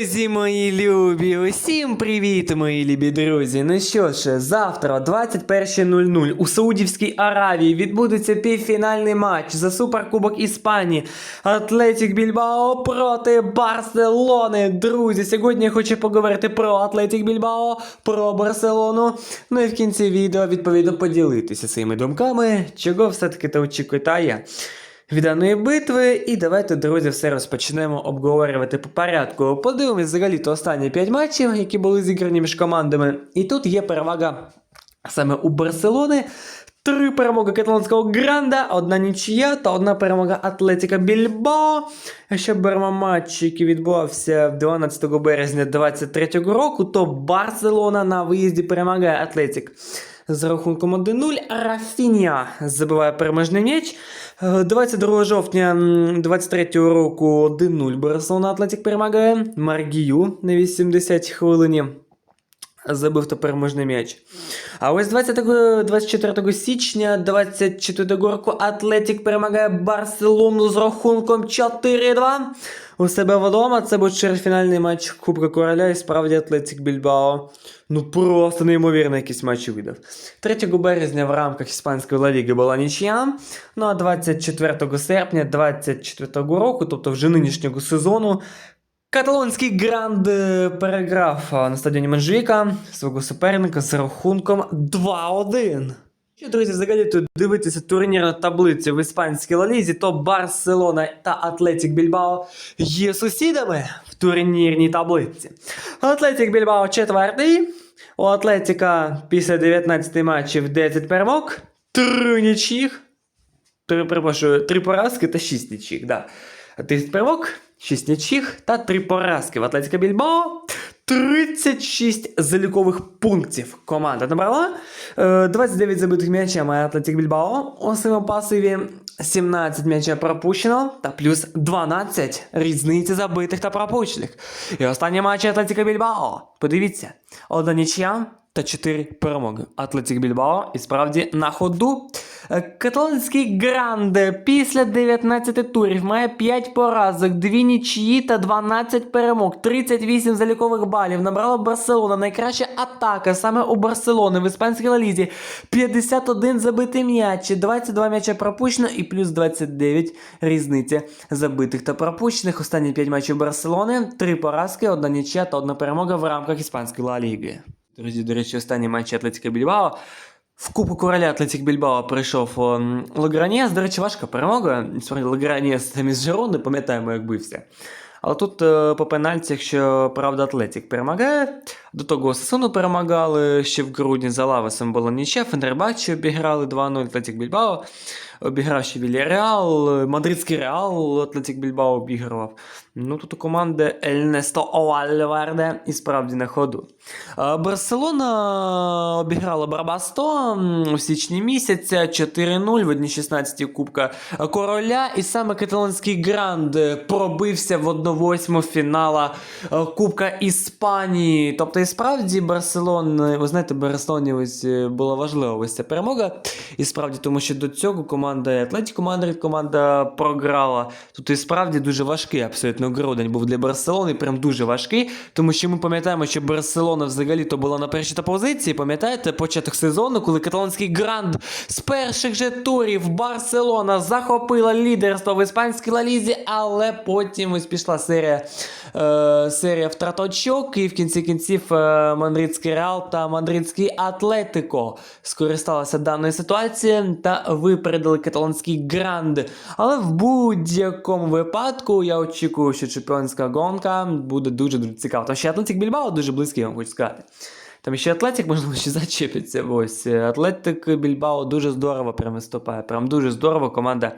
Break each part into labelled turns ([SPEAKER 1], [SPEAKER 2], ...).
[SPEAKER 1] Друзі мої любі, усім привіт, мої любі друзі. Ну що ж, завтра, 21.00 у Саудівській Аравії відбудеться півфінальний матч за Суперкубок Іспанії. Атлетік Більбао проти Барселони. Друзі, сьогодні я хочу поговорити про Атлетік Більбао, про Барселону. Ну і в кінці відео відповідно поділитися своїми думками, чого все-таки та очікує від даної битви. І давайте, друзі, все розпочнемо обговорювати по порядку. Подивимось взагалі-то останні 5 матчів, які були зіграні між командами. І тут є перевага саме у Барселони. Три перемоги каталонського Гранда, одна нічия та одна перемога Атлетіка Більбао. Якщо беремо матч, який відбувався 12 березня 2023 року, то Барселона на виїзді перемагає Атлетік з рахунком 1-0. Рафінія забиває переможний м'яч. Е, 22 жовтня 23 року 1-0 Барселона Атлетик перемагає. Маргію на 80 хвилині забив та переможний м'яч. А ось 20, 24 січня 24 року Атлетік перемагає Барселону з рахунком 4-2. У себе вдома це був чвертьфінальний матч Кубка Короля і справді Атлетік Більбао. Ну просто неймовірно якісь матчі видав. 3 березня в рамках Іспанської Ла Ліги була нічия. Ну а 24 серпня 24 року, тобто вже нинішнього сезону, Каталонський гранд е, переграв на стадіоні Манжвіка свого суперника з рахунком 2-1. Що, друзі, взагалі тут дивитися турнірну таблицю в іспанській лалізі, то Барселона та Атлетік Більбао є сусідами в турнірній таблиці. Атлетік Більбао четвертий. У Атлетіка після 19 матчів 10 перемог, 3 нічих. Три, перепрошую, три поразки та 6 нічих. Да. 30 перемог, 6 нічих та 3 поразки. В Атлетика Більбао 36 залікових пунктів команда набрала. Е, 29 забитих м'яча має Атлетик Більбао у своєму пасиві. 17 м'яча пропущено та плюс 12 різниці забитих та пропущених. І останні матчі Атлетика Більбао. Подивіться, одна нічия та 4 перемоги. Атлетик Більбао і справді на ходу. Е, Каталонський Гранде після 19 турів має 5 поразок, 2 нічиї та 12 перемог, 38 залікових балів. Набрала Барселона. Найкраща атака саме у Барселони в іспанській лалізі. 51 забитий м'яч, 22 м'яча пропущено і плюс 29 різниці забитих та пропущених. Останні 5 матчів Барселони, 3 поразки, 1 нічия та 1 перемога в рамках іспанської Ла Ліги. Друзі, до речі, останні матчі Атлетика Більбао. В Кубку короля Атлетик Більбао прийшов Лаграніс. До речі, важка перемога. Справді Лаграніс там із Жерони, пам'ятаємо, як бився. Але тут е, по пенальті, якщо правда Атлетик перемагає, до того Сасуну перемагали ще в грудні за Лавесом було нічия, Фенербачі обіграли 2-0 Атлетик Більбао, обіграв ще Вільяреал, Мадридський Реал Атлетик Більбао обігрував. Ну тут у команди Ельнесто Оальверде і справді на ходу. Барселона обіграла Барбасто у січні місяця 4-0 в одній 16 Кубка Короля. І саме каталонський гранд пробився в 1-8 фінала е, Кубка Іспанії. Тобто, і справді Барселона, ви знаєте, Барселоні ось е, була важлива ось ця перемога. І справді, тому що до цього команда Атлетіко Мадрид команда програла. Тут і справді дуже важкий абсолютно грудень був для Барселони, прям дуже важкий. Тому що ми пам'ятаємо, що Барселона взагалі то була на першій та позиції. Пам'ятаєте, початок сезону, коли каталонський гранд з перших же турів Барселона захопила лідерство в іспанській лалізі, але потім ось пішла серія, е, серія втрат очок, і в кінці кінців е, Мадридський Реал та Мадридський Атлетико скористалися даною ситуацією та випередили каталонський гранд. Але в будь-якому випадку я очікую, що чемпіонська гонка буде дуже дуже цікава. Тому що Атлетик Більбао дуже близький, я вам хочу сказати. Там ще Атлетик, можливо, ще зачепиться. Ось Атлетик Більбао дуже здорово прям виступає. Прям дуже здорово команда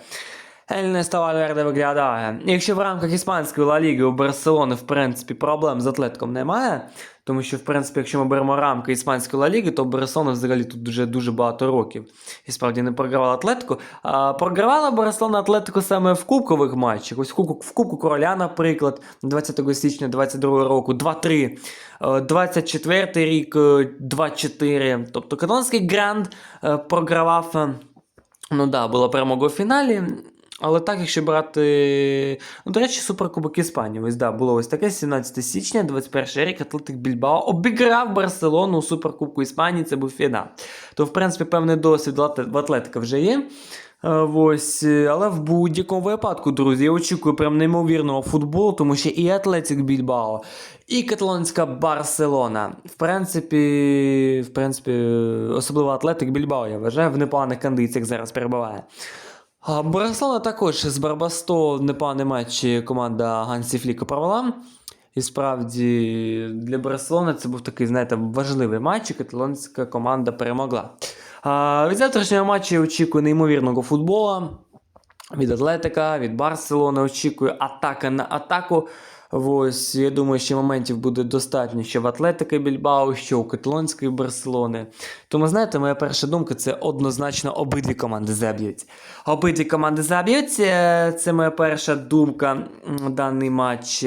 [SPEAKER 1] Ельнесто Вальверде виглядає. Якщо в рамках іспанської Ла Ліги у Барселони, в принципі, проблем з Атлетиком немає. Тому що, в принципі, якщо ми беремо рамки іспанської Ла Ліги, то Барселона взагалі тут дуже дуже багато років. І справді не програвала Атлетику. А програвала Барселона Атлетику саме в кубкових матчах. Ось в Кубку, в Кубку Короля, наприклад, 20 січня 22 року 2-3. Е, 24 рік е, 2-4. Тобто каталонський гранд е, програвав. е, Ну да, була перемога у фіналі. Але так, якщо брати. Ну, до речі, Суперкубок Іспанії. Ось да, було ось таке 17 січня, 21 рік, Атлетик Більбао обіграв Барселону у Суперкубку Іспанії, це був фінал. То, в принципі, певний досвід в Атлетика вже є. Е, Ось, але в будь-якому випадку, друзі, я очікую прям неймовірного футболу, тому що і Атлетик Більбао, і каталонська Барселона. В принципі, в принципі, особливо Атлетик Більбао, я вважаю, в непоганих кондиціях зараз перебуває. Барселона також з Барбасто непоганий матч команда Гансі Фліка провела. І справді для Барселони це був такий, знаєте, важливий матч, і каталонська команда перемогла. Від завтрашнього матчу я очікую неймовірного футболу. Від Атлетика, від Барселони очікую атака на атаку. Ось, я думаю, що моментів буде достатньо що в Атлетика Більбао, що у Кетлонської Барселони. Тому, знаєте, моя перша думка це однозначно обидві команди заб'ють. Обидві команди заб'ють. е, Це моя перша думка даний матч.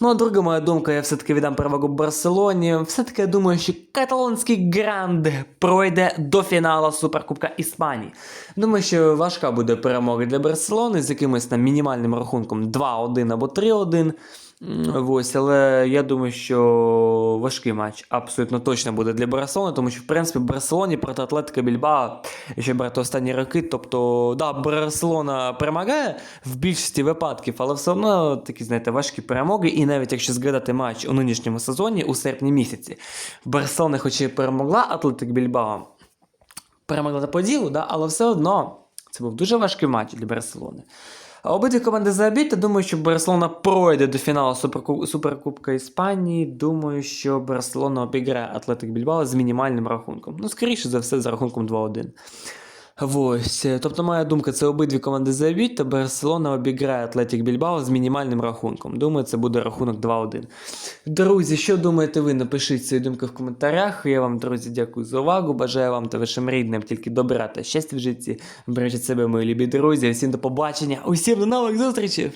[SPEAKER 1] Ну, а друга моя думка, я все-таки віддам перевагу Барселоні. Все-таки я думаю, що каталонський гранд пройде до фіналу Суперкубка Іспанії. Думаю, що важка буде перемога для Барселони з якимось там мінімальним рахунком 2-1 або 3-1. Ось, але я думаю, що важкий матч абсолютно точно буде для Барселони, тому що, в принципі, Барселоні проти Атлетика Більбао, якщо брати останні роки, тобто, да, Барселона перемагає в більшості випадків, але все одно такі, знаєте, важкі перемоги. І навіть якщо згадати матч у нинішньому сезоні, у серпні місяці, Барселона, хоч і перемогла Атлетик Більбао, перемогла на поділу, да, але все одно це був дуже важкий матч для Барселони. Обидві команди заб'ють, та думаю, що Барселона пройде до фіналу Суперкубка Іспанії. Думаю, що Барселона обіграє Атлетик Більбао з мінімальним рахунком. Ну, скоріше за все, за рахунком 2-1. Ось. е, Тобто, моя думка, це обидві команди заб'ють, та Барселона обіграє Атлетік Більбао з мінімальним рахунком. Думаю, це буде рахунок 2-1. Друзі, що думаєте ви? Напишіть свої думки в коментарях. Я вам, друзі, дякую за увагу. Бажаю вам та вашим рідним тільки добра та щастя в житті. Бережіть себе, мої любі друзі. Всім до побачення. Усім до нових зустрічей!